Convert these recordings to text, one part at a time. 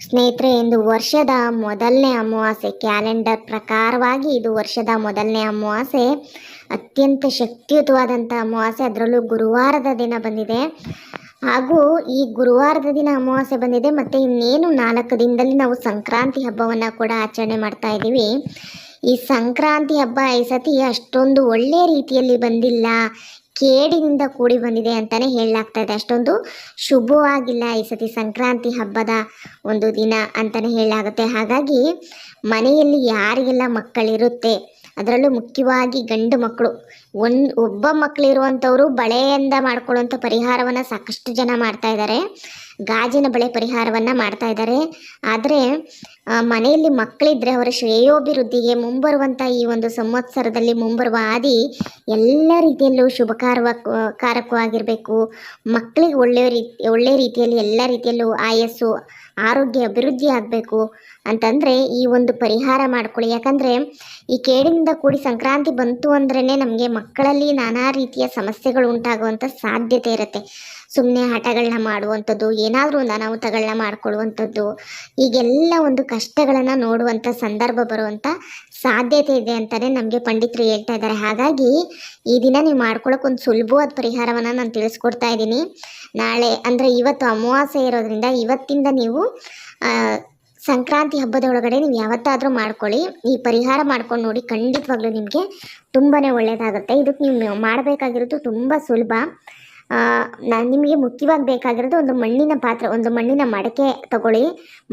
ಸ್ನೇಹಿತರೆ, ಇಂದು ವರ್ಷದ ಮೊದಲನೇ ಅಮಾವಾಸ್ಯೆ, ಕ್ಯಾಲೆಂಡರ್ ಪ್ರಕಾರವಾಗಿ ಇದು ವರ್ಷದ ಮೊದಲನೇ ಅಮಾವಾಸ್ಯೆ. ಅತ್ಯಂತ ಶಕ್ತಿಯುತವಾದಂಥ ಅಮಾವಾಸ್ಯೆ. ಅದರಲ್ಲೂ ಗುರುವಾರದ ದಿನ ಬಂದಿದೆ. ಹಾಗೂ ಈ ಗುರುವಾರದ ದಿನ ಅಮಾವಾಸ್ಯೆ ಬಂದಿದೆ. ಮತ್ತು ಇನ್ನೇನು ನಾಲ್ಕು ದಿನದಲ್ಲಿ ನಾವು ಸಂಕ್ರಾಂತಿ ಹಬ್ಬವನ್ನು ಕೂಡ ಆಚರಣೆ ಮಾಡ್ತಾ ಇದ್ದೀವಿ. ಈ ಸಂಕ್ರಾಂತಿ ಹಬ್ಬ ಈ ಸತಿ ಅಷ್ಟೊಂದು ಒಳ್ಳೆಯ ರೀತಿಯಲ್ಲಿ ಬಂದಿಲ್ಲ. ಕೇಡಿನಿಂದ ಕೂಡಿ ಬಂದಿದೆ ಅಂತಲೇ ಹೇಳಲಾಗ್ತಾ ಇದೆ ಅಷ್ಟೊಂದು ಶುಭವಾಗಿಲ್ಲ ಈ ಸತಿ ಸಂಕ್ರಾಂತಿ ಹಬ್ಬದ ಒಂದು ದಿನ ಅಂತಲೇ ಹೇಳಲಾಗುತ್ತೆ. ಹಾಗಾಗಿ ಮನೆಯಲ್ಲಿ ಯಾರಿಗೆಲ್ಲ ಮಕ್ಕಳಿರುತ್ತೆ, ಅದರಲ್ಲೂ ಮುಖ್ಯವಾಗಿ ಗಂಡು ಮಕ್ಕಳು. ಒಂದು ಒಬ್ಬ ಮಕ್ಕಳಿರುವಂಥವರು ಬಳೆಯಿಂದ ಮಾಡ್ಕೊಳ್ಳುವಂಥ ಪರಿಹಾರವನ್ನು ಸಾಕಷ್ಟು ಜನ ಮಾಡ್ತಾ ಇದ್ದಾರೆ. ಗಾಜಿನ ಬಳೆ ಪರಿಹಾರವನ್ನು ಮಾಡ್ತಾ ಇದ್ದಾರೆ. ಆದರೆ ಮನೆಯಲ್ಲಿ ಮಕ್ಕಳಿದ್ರೆ ಅವರ ಶ್ರೇಯೋಭಿವೃದ್ಧಿಗೆ ಮುಂಬರುವಂಥ ಈ ಒಂದು ಸಂವತ್ಸರದಲ್ಲಿ ಮುಂಬರುವ ಆದಿ ಎಲ್ಲ ರೀತಿಯಲ್ಲೂ ಶುಭಕಾರವ ಕಾರಕವಾಗಿರಬೇಕು ಮಕ್ಕಳಿಗೆ ಒಳ್ಳೆಯ ರೀತಿ ಒಳ್ಳೆಯ ರೀತಿಯಲ್ಲಿ ಎಲ್ಲ ರೀತಿಯಲ್ಲೂ ಆಯಸ್ಸು, ಆರೋಗ್ಯ, ಅಭಿವೃದ್ಧಿ ಆಗಬೇಕು ಅಂತಂದರೆ ಈ ಒಂದು ಪರಿಹಾರ ಮಾಡ್ಕೊಳ್ಳಿ. ಯಾಕಂದರೆ, ಈ ಕೇಡಿನಿಂದ ಕೂಡಿ ಸಂಕ್ರಾಂತಿ ಬಂತು ಅಂದ್ರೇ ನಮಗೆ ಮಕ್ಕಳಲ್ಲಿ ನಾನಾ ರೀತಿಯ ಸಮಸ್ಯೆಗಳು ಉಂಟಾಗುವಂಥ ಸಾಧ್ಯತೆ ಇರುತ್ತೆ. ಸುಮ್ಮನೆ ಹಠಗಳನ್ನ ಮಾಡುವಂಥದ್ದು, ಏನಾದರೂ ಒಂದು ಅನಾಹುತಗಳನ್ನ ಮಾಡ್ಕೊಳ್ಳುವಂಥದ್ದು ಈಗೆಲ್ಲ ಒಂದು ಕಷ್ಟಗಳನ್ನು ನೋಡುವಂಥ ಸಂದರ್ಭ ಬರುವಂಥ ಸಾಧ್ಯತೆ ಇದೆ ಅಂತಲೇ ನಮಗೆ ಪಂಡಿತರು ಹೇಳ್ತಾ ಇದ್ದಾರೆ. ಹಾಗಾಗಿ ಈ ದಿನ ನೀವು ಮಾಡ್ಕೊಳ್ಳೋಕೆ ಒಂದು ಸುಲಭವಾದ ಪರಿಹಾರವನ್ನು ನಾನು ತಿಳಿಸ್ಕೊಡ್ತಾ ಇದ್ದೀನಿ. ನಾಳೆ ಅಂದರೆ ಇವತ್ತು ಅಮಾವಾಸ್ಯೆ ಇರೋದ್ರಿಂದ ಇವತ್ತಿಂದ ನೀವು ಸಂಕ್ರಾಂತಿ ಹಬ್ಬದ ಒಳಗಡೆ ನೀವು ಯಾವತ್ತಾದರೂ ಮಾಡ್ಕೊಳ್ಳಿ. ಈ ಪರಿಹಾರ ಮಾಡ್ಕೊಂಡು ನೋಡಿ ಖಂಡಿತವಾಗ್ಲೂ ನಿಮಗೆ ತುಂಬಾ ಒಳ್ಳೆಯದಾಗುತ್ತೆ ಇದಕ್ಕೆ ನೀವು ಮಾಡಬೇಕಾಗಿರೋದು ತುಂಬ ಸುಲಭ. ನಾನು ನಿಮಗೆ ಮುಖ್ಯವಾಗಿ ಬೇಕಾಗಿರೋದು ಒಂದು ಮಣ್ಣಿನ ಪಾತ್ರೆ, ಒಂದು ಮಣ್ಣಿನ ಮಡಕೆ ತಗೊಳ್ಳಿ.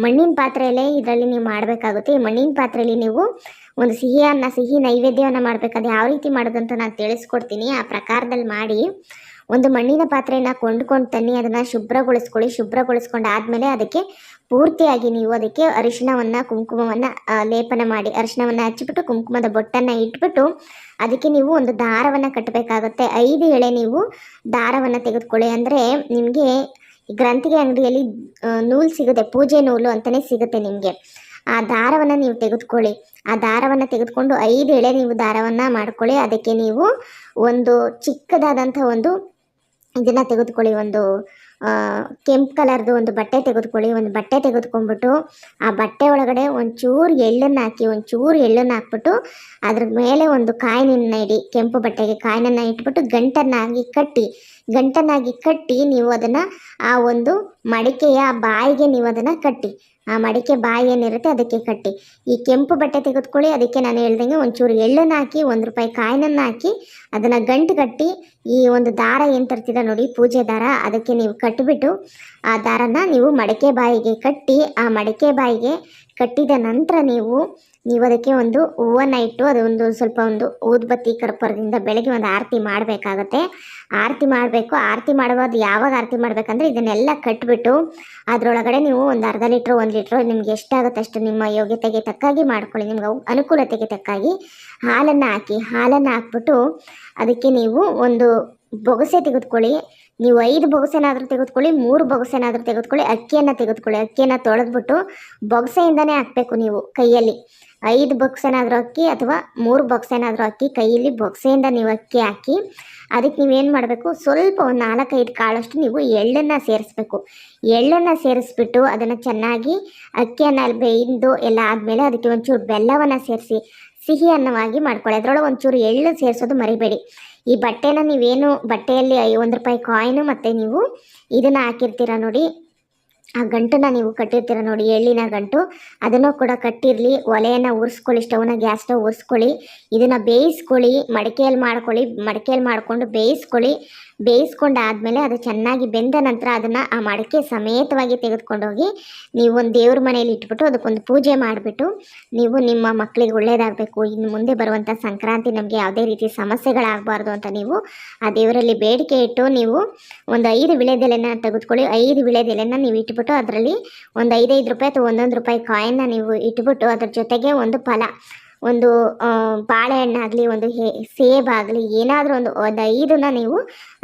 ಮಣ್ಣಿನ ಪಾತ್ರೆಯಲ್ಲೇ ಇದರಲ್ಲಿ ನೀವು ಮಾಡಬೇಕಾಗುತ್ತೆ. ಈ ಮಣ್ಣಿನ ಪಾತ್ರೆಯಲ್ಲಿ ನೀವು ಒಂದು ಸಿಹಿಯನ್ನು, ಸಿಹಿ ನೈವೇದ್ಯವನ್ನು ಮಾಡಬೇಕಾದ್ರೆ ಯಾವ ರೀತಿ ಮಾಡೋದು ಅಂತ ನಾನು ತಿಳಿಸ್ಕೊಡ್ತೀನಿ. ಆ ಪ್ರಕಾರದಲ್ಲಿ ಮಾಡಿ ಒಂದು ಮಣ್ಣಿನ ಪಾತ್ರೆಯನ್ನು ಕೊಂಡ್ಕೊಂಡು ತನ್ನಿ, ಅದನ್ನು ಶುಭ್ರಗೊಳಿಸ್ಕೊಳ್ಳಿ. ಶುಭ್ರಗೊಳಿಸ್ಕೊಂಡು ಆದಮೇಲೆ ಅದಕ್ಕೆ ಪೂರ್ತಿಯಾಗಿ ನೀವು ಅದಕ್ಕೆ ಅರಿಶಿಣವನ್ನು, ಕುಂಕುಮವನ್ನು ಲೇಪನ ಮಾಡಿ, ಅರಿಶಿಣವನ್ನು ಹಚ್ಚಿಬಿಟ್ಟು, ಕುಂಕುಮದ ಬೊಟ್ಟನ್ನು ಇಟ್ಬಿಟ್ಟು ಅದಕ್ಕೆ ನೀವು ಒಂದು ದಾರವನ್ನು ಕಟ್ಟಬೇಕಾಗುತ್ತೆ. ಐದು ಎಳೆ ನೀವು ದಾರವನ್ನು ತೆಗೆದುಕೊಳ್ಳಿ. ಅಂದರೆ ನಿಮಗೆ ಗ್ರಂಥಿಗೆ ಅಂಗಡಿಯಲ್ಲಿ ನೂಲು ಸಿಗುತ್ತೆ, ಪೂಜೆ ನೂಲು ಅಂತಲೇ ಸಿಗುತ್ತೆ ನಿಮಗೆ. ಆ ದಾರವನ್ನು ನೀವು ತೆಗೆದುಕೊಳ್ಳಿ. ಆ ದಾರವನ್ನು ತೆಗೆದುಕೊಂಡು ಐದು ಎಳೆ ನೀವು ದಾರವನ್ನು ಮಾಡ್ಕೊಳ್ಳಿ. ಅದಕ್ಕೆ ನೀವು ಒಂದು ಚಿಕ್ಕದಾದಂಥ ಒಂದು ಇದನ್ನು ತೆಗೆದುಕೊಳ್ಳಿ. ಒಂದು ಕೆಂಪು ಕಲರ್ದು ಒಂದು ಬಟ್ಟೆ ತೆಗೆದುಕೊಳ್ಳಿ. ಒಂದು ಬಟ್ಟೆ ತೆಗೆದುಕೊಂಡ್ಬಿಟ್ಟು ಆ ಬಟ್ಟೆ ಒಳಗಡೆ ಒಂಚೂರು ಎಳ್ಳನ್ನು ಹಾಕಿ, ಒಂಚೂರು ಎಳ್ಳನ್ನು ಹಾಕ್ಬಿಟ್ಟು ಅದ್ರ ಮೇಲೆ ಒಂದು ಕಾಯಿನನ್ನು ಇಡಿ. ಕೆಂಪು ಬಟ್ಟೆಗೆ ಕಾಯಿನನ್ನು ಇಟ್ಬಿಟ್ಟು ಗಂಟನ್ನಾಗಿ ಕಟ್ಟಿ ಗಂಟನ್ನಾಗಿ ಕಟ್ಟಿ ನೀವು ಅದನ್ನು ಆ ಒಂದು ಮಡಿಕೆಯ ಬಾಯಿಗೆ ನೀವು ಅದನ್ನು ಕಟ್ಟಿ. ಆ ಮಡಿಕೆ ಬಾಯಿ ಏನಿರುತ್ತೆ ಅದಕ್ಕೆ ಕಟ್ಟಿ. ಈ ಕೆಂಪು ಬಟ್ಟೆ ತೆಗೆದುಕೊಳ್ಳಿ, ಅದಕ್ಕೆ ನಾನು ಹೇಳ್ದಂಗೆ ಒಂಚೂರು ಎಳ್ಳನ್ನು ಹಾಕಿ, ಒಂದು ರೂಪಾಯಿ ಕಾಯಿನನ್ನು ಹಾಕಿ, ಅದನ್ನು ಗಂಟು ಕಟ್ಟಿ, ಈ ಒಂದು ದಾರ ಏನು ತರ್ತೀರ ನೋಡಿ, ಪೂಜೆ ದಾರ, ಅದಕ್ಕೆ ನೀವು ಕಟ್ಟಿಬಿಟ್ಟು ಆ ದಾರನ ನೀವು ಮಡಿಕೆ ಬಾಯಿಗೆ ಕಟ್ಟಿ, ಆ ಮಡಿಕೆ ಬಾಯಿಗೆ ಕಟ್ಟಿದ ನಂತರ ನೀವು ನೀವು ಅದಕ್ಕೆ ಒಂದು ಹೂವನ್ನು ಇಟ್ಟು ಅದು ಒಂದು ಸ್ವಲ್ಪ ಒಂದು ಊದ್ಬತ್ತಿ ಕರ್ಪೂರದಿಂದ ಬೆಳಗ್ಗೆ ಒಂದು ಆರತಿ ಮಾಡಬೇಕಾಗತ್ತೆ. ಆರತಿ ಮಾಡಬೇಕು. ಆರತಿ ಮಾಡುವಾಗ ಯಾವಾಗ ಆರತಿ ಮಾಡಬೇಕಂದ್ರೆ ಇದನ್ನೆಲ್ಲ ಕಟ್ಬಿಟ್ಟು ಅದರೊಳಗಡೆ ನೀವು ಒಂದು ಅರ್ಧ ಲೀಟ್ರ್, ಒಂದು ಲೀಟ್ರ್ ನಿಮ್ಗೆ ಎಷ್ಟಾಗುತ್ತೆ ಅಷ್ಟು ನಿಮ್ಮ ಯೋಗ್ಯತೆಗೆ ತಕ್ಕಾಗಿ ಮಾಡ್ಕೊಳ್ಳಿ. ನಿಮ್ಗೆ ಅನುಕೂಲತೆಗೆ ತಕ್ಕಾಗಿ ಹಾಲನ್ನು ಹಾಕಿ ಹಾಲನ್ನು ಹಾಕ್ಬಿಟ್ಟು ಅದಕ್ಕೆ ನೀವು ಒಂದು ಬೊಗಸೆ ತೆಗೆದುಕೊಳ್ಳಿ. ನೀವು ಐದು ಬೊಗಸೆನಾದರೂ ತೆಗೆದುಕೊಳ್ಳಿ, ಮೂರು ಬೊಗಸೆನಾದರೂ ತೆಗೆದುಕೊಳ್ಳಿ, ಅಕ್ಕಿಯನ್ನು ತೆಗೆದುಕೊಳ್ಳಿ, ಅಕ್ಕಿಯನ್ನು ತೊಳೆದ್ಬಿಟ್ಟು ಬೊಗಸೆಯಿಂದನೇ ಹಾಕಬೇಕು ನೀವು ಕೈಯಲ್ಲಿ. ಐದು ಬೊಕ್ಸೇನಾದರೂ ಅಕ್ಕಿ ಅಥವಾ ಮೂರು ಬೊಕ್ಸೇನಾದರೂ ಅಕ್ಕಿ ಕೈಯಲ್ಲಿ ಬೊಕ್ಸೆಯಿಂದ ನೀವು ಅಕ್ಕಿ ಹಾಕಿ, ಅದಕ್ಕೆ ನೀವೇನು ಮಾಡಬೇಕು, ಸ್ವಲ್ಪ ಒಂದು ನಾಲ್ಕೈದು ಕಾಳಷ್ಟು ನೀವು ಎಳ್ಳನ್ನು ಸೇರಿಸ್ಬೇಕು. ಎಳ್ಳನ್ನು ಸೇರಿಸ್ಬಿಟ್ಟು ಅದನ್ನು ಚೆನ್ನಾಗಿ ಅಕ್ಕಿಯನ್ನು ಅಲ್ಲಿ ಬೇಯ್ದು ಎಲ್ಲ ಆದಮೇಲೆ ಅದಕ್ಕೆ ಒಂಚೂರು ಬೆಲ್ಲವನ್ನು ಸೇರಿಸಿ ಸಿಹಿ ಅನ್ನವಾಗಿ ಮಾಡ್ಕೊಳ್ಳಿ. ಅದರೊಳಗೆ ಒಂಚೂರು ಎಳ್ಳು ಸೇರಿಸೋದು ಮರಿಬೇಡಿ. ಈ ಬಟ್ಟೆನ ನೀವೇನು ಬಟ್ಟೆಯಲ್ಲಿ ಒಂದು ರೂಪಾಯಿ ಕಾಯಿನು ಮತ್ತು ನೀವು ಇದನ್ನು ಹಾಕಿರ್ತೀರ ನೋಡಿ. ಆ ಗಂಟನ್ನ ನೀವು ಕಟ್ಟಿರ್ತೀರ ನೋಡಿ, ಎಳ್ಳಿನ ಗಂಟು. ಅದನ್ನು ಕೂಡ ಕಟ್ಟಿರಲಿ, ಒಲೆಯನ್ನು ಉರಿಸ್ಕೊಳ್ಳಿ ಸ್ಟವ್ನ ಗ್ಯಾಸ್ ಸ್ಟವ್ ಉರಿಸ್ಕೊಳ್ಳಿ ಇದನ್ನು ಬೇಯಿಸ್ಕೊಳ್ಳಿ, ಮಡಿಕೆಯಲ್ಲಿ ಮಾಡ್ಕೊಳ್ಳಿ, ಮಡಿಕೆಯಲ್ಲಿ ಮಾಡಿಕೊಂಡು ಬೇಯಿಸ್ಕೊಳ್ಳಿ. ಬೇಯಿಸ್ಕೊಂಡು ಆದಮೇಲೆ ಅದು ಚೆನ್ನಾಗಿ ಬೆಂದ ನಂತರ ಅದನ್ನು ಆ ಮಡಕೆ ಸಮೇತವಾಗಿ ತೆಗೆದುಕೊಂಡೋಗಿ ನೀವು ಒಂದು ದೇವ್ರ ಮನೆಯಲ್ಲಿ ಇಟ್ಬಿಟ್ಟು ಅದಕ್ಕೊಂದು ಪೂಜೆ ಮಾಡಿಬಿಟ್ಟು ನೀವು ನಿಮ್ಮ ಮಕ್ಕಳಿಗೆ ಒಳ್ಳೆಯದಾಗಬೇಕು ಇನ್ನು ಮುಂದೆ ಬರುವಂಥ ಸಂಕ್ರಾಂತಿ ನಮಗೆ ಯಾವುದೇ ರೀತಿ ಸಮಸ್ಯೆಗಳಾಗಬಾರ್ದು ಅಂತ ನೀವು ಆ ದೇವರಲ್ಲಿ ಬೇಡಿಕೆ ಇಟ್ಟು ನೀವು ಒಂದು ಐದು ವಿಳೆದೆಲೆನ ತೆಗೆದುಕೊಳ್ಳಿ. ಐದು ವಿಳೆದೆಲೆನ ನೀವು ಇಟ್ಬಿಟ್ಟು ಅದರಲ್ಲಿ ಒಂದು ಐದೈದು ರೂಪಾಯಿ ಅಥವಾ ಒಂದೊಂದು ರೂಪಾಯಿ ಕಾಯಿನ್ನ ನೀವು ಇಟ್ಬಿಟ್ಟು ಅದ್ರ ಜೊತೆಗೆ ಒಂದು ಫಲ. ಒಂದು ಬಾಳೆಹಣ್ಣು ಬಾಳೆಹಣ್ಣಾಗಲಿ, ಒಂದು ಹೇ ಆಗಲಿ ಏನಾದರೂ ಒಂದು ಒಂದು ಐದನ್ನ ನೀವು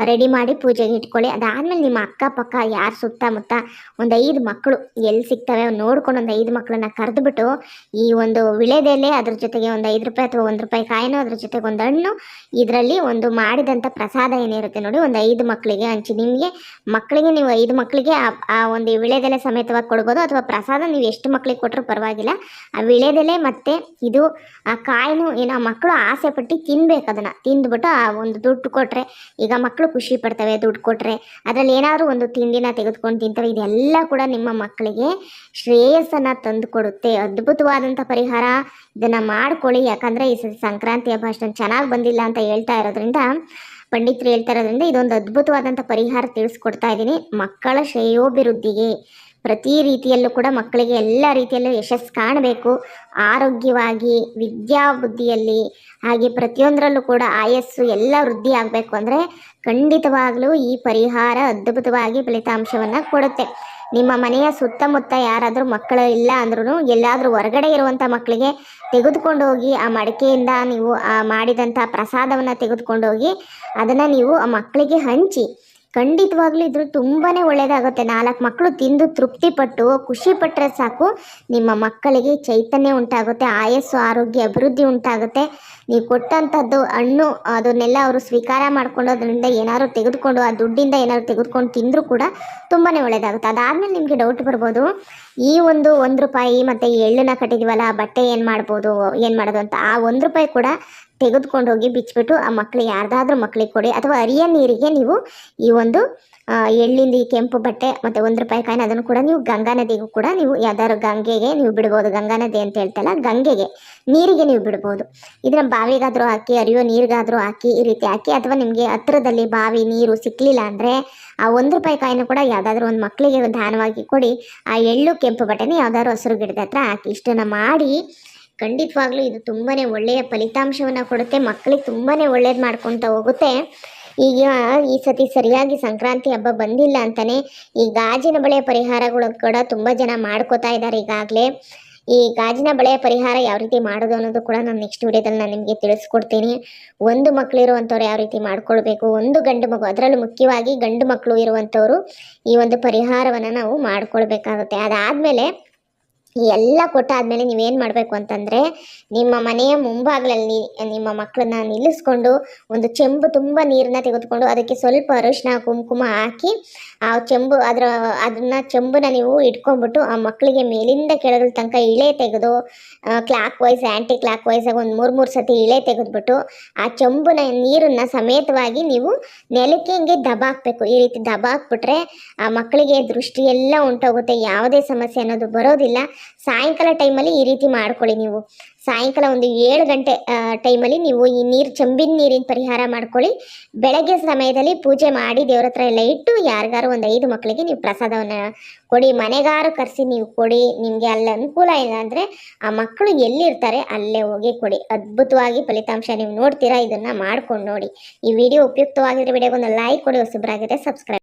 ರೆಡಿ ಮಾಡಿ ಪೂಜೆಗೆ ಇಟ್ಕೊಳ್ಳಿ. ಅದಾದಮೇಲೆ ನಿಮ್ಮ ಅಕ್ಕಪಕ್ಕ ಯಾರು ಸುತ್ತಮುತ್ತ ಒಂದು ಐದು ಮಕ್ಕಳು ಎಲ್ಲಿ ಸಿಗ್ತವೆ ನೋಡ್ಕೊಂಡು ಒಂದು ಐದು ಮಕ್ಕಳನ್ನ ಕರೆದುಬಿಟ್ಟು ಈ ಒಂದು ವಿಳೆದೆಲೆ ಅದ್ರ ಜೊತೆಗೆ ಒಂದು ಐದು ರೂಪಾಯಿ ಅಥವಾ ಒಂದು ರೂಪಾಯಿ ಕಾಯಿನೋ ಅದ್ರ ಜೊತೆಗೆ ಒಂದು ಹಣ್ಣು, ಇದರಲ್ಲಿ ಒಂದು ಮಾಡಿದಂಥ ಪ್ರಸಾದ ಏನಿರುತ್ತೆ ನೋಡಿ, ಒಂದು ಐದು ಮಕ್ಕಳಿಗೆ ಹಂಚಿ. ನಿಮಗೆ ಮಕ್ಕಳಿಗೆ ನೀವು ಐದು ಮಕ್ಕಳಿಗೆ ಆ ಒಂದು ವಿಳೆದೆಲೆ ಸಮೇತವಾಗಿ ಕೊಡ್ಬೋದು, ಅಥವಾ ಪ್ರಸಾದ ನೀವು ಎಷ್ಟು ಮಕ್ಕಳಿಗೆ ಕೊಟ್ಟರು ಪರವಾಗಿಲ್ಲ. ಆ ವಿಳೆದೆಲೆ ಮತ್ತು ಇದು ಆ ಕಾಯಿನು ಏನೋ ಮಕ್ಕಳು ಆಸೆ ಪಟ್ಟು ತಿನ್ಬೇಕು ಅದನ್ನು. ತಿಂದ್ಬಿಟ್ಟು ಆ ಒಂದು ದುಡ್ಡು ಕೊಟ್ಟರೆ ಈಗ ಮಕ್ಕಳು ಖುಷಿ ಪಡ್ತವೆ ದುಡ್ಡು ಕೊಟ್ಟರೆ ಅದರಲ್ಲಿ ಏನಾದರೂ ಒಂದು ತಿಂಡಿನ ತೆಗೆದುಕೊಂಡು ತಿಂತವೆ ಇದೆಲ್ಲ ಕೂಡ ನಿಮ್ಮ ಮಕ್ಕಳಿಗೆ ಶ್ರೇಯಸ್ಸನ್ನು ತಂದು ಕೊಡುತ್ತೆ. ಅದ್ಭುತವಾದಂಥ ಪರಿಹಾರ ಇದನ್ನು ಮಾಡ್ಕೊಳ್ಳಿ. ಯಾಕಂದರೆ ಈ ಸಂಕ್ರಾಂತಿ ಹಬ್ಬ ಅಷ್ಟೊಂದು ಚೆನ್ನಾಗಿ ಬಂದಿಲ್ಲ ಅಂತ ಹೇಳ್ತಾ ಇರೋದ್ರಿಂದ, ಪಂಡಿತರು ಹೇಳ್ತಾ ಇರೋದ್ರಿಂದ ಇದೊಂದು ಅದ್ಭುತವಾದಂಥ ಪರಿಹಾರ ತಿಳಿಸ್ಕೊಡ್ತಾ ಇದ್ದೀನಿ. ಮಕ್ಕಳ ಶ್ರೇಯೋಭಿವೃದ್ಧಿಗೆ. ಪ್ರತಿ ರೀತಿಯಲ್ಲೂ ಕೂಡ ಮಕ್ಕಳಿಗೆ ಎಲ್ಲ ರೀತಿಯಲ್ಲೂ ಯಶಸ್ಸು ಕಾಣಬೇಕು. ಆರೋಗ್ಯವಾಗಿ ವಿದ್ಯಾಬುದ್ಧಿಯಲ್ಲಿ ಹಾಗೆ ಪ್ರತಿಯೊಂದರಲ್ಲೂ ಕೂಡ ಆಯಸ್ಸು ಎಲ್ಲ ವೃದ್ಧಿ ಆಗಬೇಕು ಅಂದರೆ ಖಂಡಿತವಾಗಲೂ ಈ ಪರಿಹಾರ ಅದ್ಭುತವಾಗಿ ಫಲಿತಾಂಶವನ್ನು ಕೊಡುತ್ತೆ. ನಿಮ್ಮ ಮನೆಯ ಸುತ್ತಮುತ್ತ ಯಾರಾದರೂ ಮಕ್ಕಳು ಇಲ್ಲ ಅಂದ್ರೂ ಎಲ್ಲಾದರೂ ಹೊರಗಡೆ ಇರುವಂಥ ಮಕ್ಕಳಿಗೆ ತೆಗೆದುಕೊಂಡು ಹೋಗಿ ಆ ಮಡಿಕೆಯಿಂದ ನೀವು ಮಾಡಿದಂಥ ಪ್ರಸಾದವನ್ನು ತೆಗೆದುಕೊಂಡು ಹೋಗಿ ಅದನ್ನು ನೀವು ಆ ಮಕ್ಕಳಿಗೆ ಹಂಚಿ ಖಂಡಿತವಾಗ್ಲೂ ಇದ್ರ ತುಂಬಾ ಒಳ್ಳೆಯದಾಗುತ್ತೆ ನಾಲ್ಕು ಮಕ್ಕಳು ತಿಂದು ತೃಪ್ತಿಪಟ್ಟು ಖುಷಿ ಪಟ್ಟರೆ ಸಾಕು. ನಿಮ್ಮ ಮಕ್ಕಳಿಗೆ ಚೈತನ್ಯ ಉಂಟಾಗುತ್ತೆ, ಆಯಸ್ಸು, ಆರೋಗ್ಯ, ಅಭಿವೃದ್ಧಿ ಉಂಟಾಗುತ್ತೆ. ನೀವು ಕೊಟ್ಟಂಥದ್ದು ಹಣ್ಣು, ಅದನ್ನೆಲ್ಲ ಅವರು ಸ್ವೀಕಾರ ಮಾಡ್ಕೊಂಡು ಅದರಿಂದ ಏನಾದ್ರು ತೆಗೆದುಕೊಂಡು, ಆ ದುಡ್ಡಿಂದ ಏನಾದ್ರು ತೆಗೆದುಕೊಂಡು ತಿಂದರೂ ಕೂಡ ತುಂಬಾ ಒಳ್ಳೆಯದಾಗುತ್ತೆ ಅದಾದಮೇಲೆ ನಿಮಗೆ ಡೌಟ್ ಬರ್ಬೋದು, ಈ ಒಂದು ಒಂದು ರೂಪಾಯಿ ಮತ್ತು ಎಳ್ಳನ್ನ ಕಟ್ಟಿದೀವಲ್ಲ, ಆ ಬಟ್ಟೆ ಏನು ಮಾಡ್ಬೋದು, ಏನು ಮಾಡೋದು ಅಂತ, ಆ ಒಂದು ರೂಪಾಯಿ ಕೂಡ ತೆಗೆದುಕೊಂಡು ಹೋಗಿ ಬಿಚ್ಚಿಬಿಟ್ಟು ಆ ಮಕ್ಕಳು ಯಾರ್ದಾದ್ರೂ ಮಕ್ಕಳಿಗೆ ಕೊಡಿ. ಅಥವಾ ಅರಿಯ ನೀರಿಗೆ ನೀವು ಈ ಒಂದು ಎಳ್ಳಿಂದ ಈ ಕೆಂಪು ಬಟ್ಟೆ ಮತ್ತು ಒಂದು ರೂಪಾಯಿ ಕಾಯಿನ ಅದನ್ನು ಕೂಡ ನೀವು ಗಂಗಾ ನದಿಗೂ ಕೂಡ ನೀವು ಯಾವ್ದಾದ್ರು ಗಂಗೆಗೆ ನೀವು ಬಿಡ್ಬೋದು. ಗಂಗಾ ನದಿ ಅಂತ ಹೇಳ್ತಲ್ಲ, ಗಂಗೆಗೆ ನೀರಿಗೆ ನೀವು ಬಿಡ್ಬೋದು. ಇದನ್ನ ಬಾವಿಗಾದರೂ ಹಾಕಿ, ಅರಿಯೋ ನೀರಿಗಾದರೂ ಹಾಕಿ ಈ ರೀತಿ ಹಾಕಿ, ಅಥವಾ ನಿಮಗೆ ಹತ್ತಿರದಲ್ಲಿ ಬಾವಿ, ನೀರು ಸಿಕ್ಕಲಿಲ್ಲ ಅಂದರೆ ಆ ಒಂದು ರೂಪಾಯಿ ಕಾಯಿನ ಕೂಡ ಯಾವುದಾದ್ರೂ ಒಂದು ಮಕ್ಕಳಿಗೆ ದಾನವಾಗಿ ಕೊಡಿ, ಆ ಎಳ್ಳು ಕೆಂಪು ಬಟ್ಟೆನ ಯಾವ್ದಾದ್ರು ಹಸಿರು ಗಿಡದ ಹತ್ರ ಹಾಕಿ. ಇಷ್ಟನ್ನು ಮಾಡಿ ಖಂಡಿತವಾಗ್ಲೂ ಇದು ತುಂಬಾ ಒಳ್ಳೆಯ ಫಲಿತಾಂಶವನ್ನು ಕೊಡುತ್ತೆ ಮಕ್ಕಳಿಗೆ ತುಂಬಾ ಒಳ್ಳೇದು ಮಾಡ್ಕೊತ ಹೋಗುತ್ತೆ. ಈಗ ಈ ಸತಿ ಸರಿಯಾಗಿ ಸಂಕ್ರಾಂತಿ ಹಬ್ಬ ಬಂದಿಲ್ಲ ಅಂತಲೇ ಈ ಗಾಜಿನ ಬಳೆ ಪರಿಹಾರಗಳು ಕೂಡ ತುಂಬ ಜನ ಮಾಡ್ಕೋತಾ ಇದ್ದಾರೆ ಈಗಾಗಲೇ. ಈ ಗಾಜಿನ ಬಳೆಯ ಪರಿಹಾರ ಯಾವ ರೀತಿ ಮಾಡೋದು ಅನ್ನೋದು ಕೂಡ ನಾನು ನೆಕ್ಸ್ಟ್ ವಿಡಿಯೋದಲ್ಲಿ ನಾನು ನಿಮಗೆ ತಿಳಿಸ್ಕೊಡ್ತೀನಿ. ಒಂದು ಮಕ್ಕಳು ಇರುವಂಥವ್ರು ಯಾವ ರೀತಿ ಮಾಡ್ಕೊಳ್ಬೇಕು? ಒಂದು ಗಂಡು ಮಗು, ಅದರಲ್ಲೂ ಮುಖ್ಯವಾಗಿ ಗಂಡು ಮಕ್ಕಳು ಇರುವಂಥವ್ರು ಈ ಒಂದು ಪರಿಹಾರವನ್ನು ನಾವು ಮಾಡ್ಕೊಳ್ಬೇಕಾಗುತ್ತೆ. ಅದಾದಮೇಲೆ ಎಲ್ಲ ಕೊಟ್ಟಾದ್ಮೇಲೆ ನೀವೇನು ಮಾಡಬೇಕು ಅಂತಂದರೆ, ನಿಮ್ಮ ಮನೆಯ ಮುಂಭಾಗಲಲ್ಲಿ, ನಿಮ್ಮ ಮಕ್ಕಳನ್ನ ನಿಲ್ಲಿಸ್ಕೊಂಡು ಒಂದು ಚೆಂಬು ತುಂಬ ನೀರನ್ನ ತೆಗೆದುಕೊಂಡು ಅದಕ್ಕೆ ಸ್ವಲ್ಪ ಅರಿಶಿನ, ಕುಂಕುಮ ಹಾಕಿ, ಆ ಚೆಂಬು ಅದರ, ಅದನ್ನ ಚೆಂಬನ್ನ ನೀವು ಇಟ್ಕೊಂಡ್ಬಿಟ್ಟು ಆ ಮಕ್ಕಳಿಗೆ ಮೇಲಿಂದ ಕೆಳಗಳ ತನಕ ಇಳೆ ತೆಗೆದು ಕ್ಲಾಕ್ ವೈಸ್ ಆ್ಯಂಟಿ ಕ್ಲಾಕ್ ವೈಸಾಗಿ ಒಂದು ಮೂರು ಮೂರು ಸತಿ ಇಳೆ ತೆಗೆದ್ಬಿಟ್ಟು ಆ ಚೆಂಬುನ ನೀರನ್ನ ಸಮೇತವಾಗಿ ನೀವು ನೆಲಕ್ಕೆ ಹಿಂಗೆ ದಬಾಕ್ಬೇಕು ಈ ರೀತಿ ದಬಾಕ್ಬಿಟ್ರೆ ಆ ಮಕ್ಕಳಿಗೆ ದೃಷ್ಟಿ ಎಲ್ಲ ಉಂಟೋಗುತ್ತೆ. ಯಾವುದೇ ಸಮಸ್ಯೆ ಅನ್ನೋದು ಬರೋದಿಲ್ಲ. ಸಾಯಂಕಾಲ ಟೈಮಲ್ಲಿ ಈ ರೀತಿ ಮಾಡ್ಕೊಳ್ಳಿ ನೀವು. ಸಾಯಂಕಾಲ ಒಂದು ಏಳು ಗಂಟೆ ಟೈಮಲ್ಲಿ ನೀವು ಈ ನೀರು, ಚಂಬಿನ ನೀರಿನ ಪರಿಹಾರ ಮಾಡ್ಕೊಳ್ಳಿ. ಬೆಳಗ್ಗೆ ಸಮಯದಲ್ಲಿ ಪೂಜೆ ಮಾಡಿ ದೇವ್ರ ಹತ್ರ ಎಲ್ಲ ಇಟ್ಟು ಯಾರಿಗಾರು ಒಂದು ಐದು ಮಕ್ಕಳಿಗೆ ನೀವು ಪ್ರಸಾದವನ್ನು ಕೊಡಿ. ಮನೆಗಾರು ಕರೆಸಿ ನೀವು ಕೊಡಿ. ನಿಮಗೆ ಅಲ್ಲಿ ಅನುಕೂಲ ಇಲ್ಲ ಅಂದರೆ ಆ ಮಕ್ಕಳು ಎಲ್ಲಿರ್ತಾರೆ ಅಲ್ಲೇ ಹೋಗಿ ಕೊಡಿ. ಅದ್ಭುತವಾಗಿ ಫಲಿತಾಂಶ ನೀವು ನೋಡ್ತೀರಾ, ಇದನ್ನು ಮಾಡ್ಕೊಂಡು ನೋಡಿ. ಈ ವಿಡಿಯೋ ಉಪಯುಕ್ತವಾಗಿದ್ರೆ ವಿಡಿಯೋಗೊಂದು ಲೈಕ್ ಕೊಡಿ ಹೊಸಬ್ರಾಗಿದೆ ಸಬ್ಸ್ಕ್ರೈಬ್